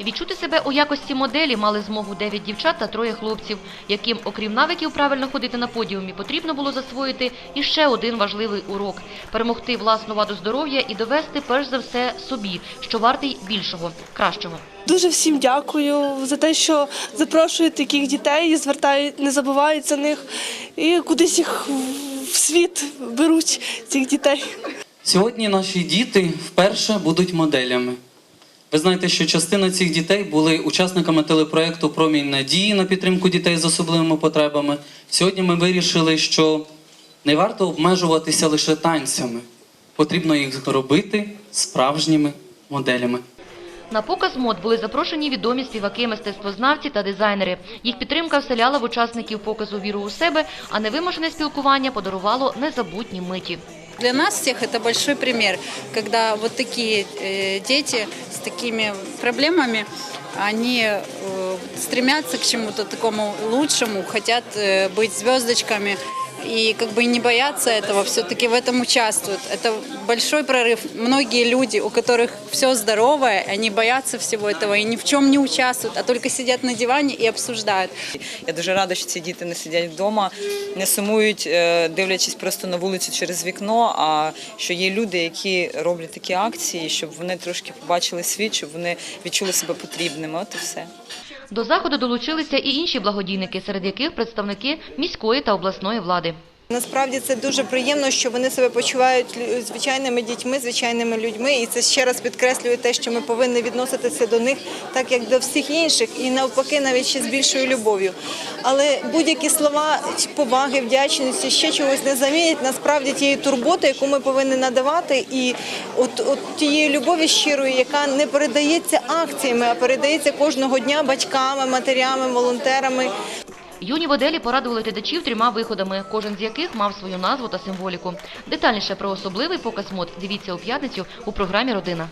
Відчути себе у якості моделі мали змогу 9 дівчат та троє хлопців, яким, окрім навиків правильно ходити на подіумі, потрібно було засвоїти і ще один важливий урок – перемогти власну ваду здоров'я і довести перш за все собі, що вартий більшого, кращого. Дуже всім дякую за те, що запрошують таких дітей, і звертають, не забувають за них і кудись їх в світ беруть цих дітей. Сьогодні наші діти вперше будуть моделями. Ви знаєте, що частина цих дітей були учасниками телепроекту Промінь надії на підтримку дітей з особливими потребами. Сьогодні ми вирішили, що не варто обмежуватися лише танцями. Потрібно їх робити справжніми моделями. На показ мод були запрошені відомі співаки, мистецтвознавці та дизайнери. Їх підтримка вселяла в учасників показу віру у себе, а невимушене спілкування подарувало незабутні миті Для нас всех это большой пример, когда вот такие э, дети с такими проблемами, они э, стремятся к чему-то такому лучшему, хотят э, быть звездочками и как бы не боятся этого, все-таки в этом участвуют. Это большой прорыв. Многие люди, у которых все здоровое, они боятся всего этого и ни в чем не участвуют, а только сидят на диване и обсуждают. Я дуже рада, що ці діти не сидять вдома, не сумують, е, дивлячись просто на вулицю через вікно. А що є люди, які роблять такі акції, щоб вони трошки побачили світ, щоб вони відчули себе потрібними. От і все. До заходу долучилися і інші благодійники, серед яких представники міської та обласної влади. Насправді це дуже приємно, що вони себе почувають звичайними дітьми, звичайними людьми, і це ще раз підкреслює те, що ми повинні відноситися до них так, як до всіх інших, і навпаки, навіть ще з більшою любов'ю. Але будь-які слова поваги, вдячності, ще чогось не замінять насправді тієї турботи, яку ми повинні надавати, і от, от тієї любові щирої, яка не передається акціями, а передається кожного дня батьками, матерями, волонтерами. Юні моделі порадували глядачів трьома виходами, кожен з яких мав свою назву та символіку. Детальніше про особливий показ мод дивіться у п'ятницю у програмі «Родина».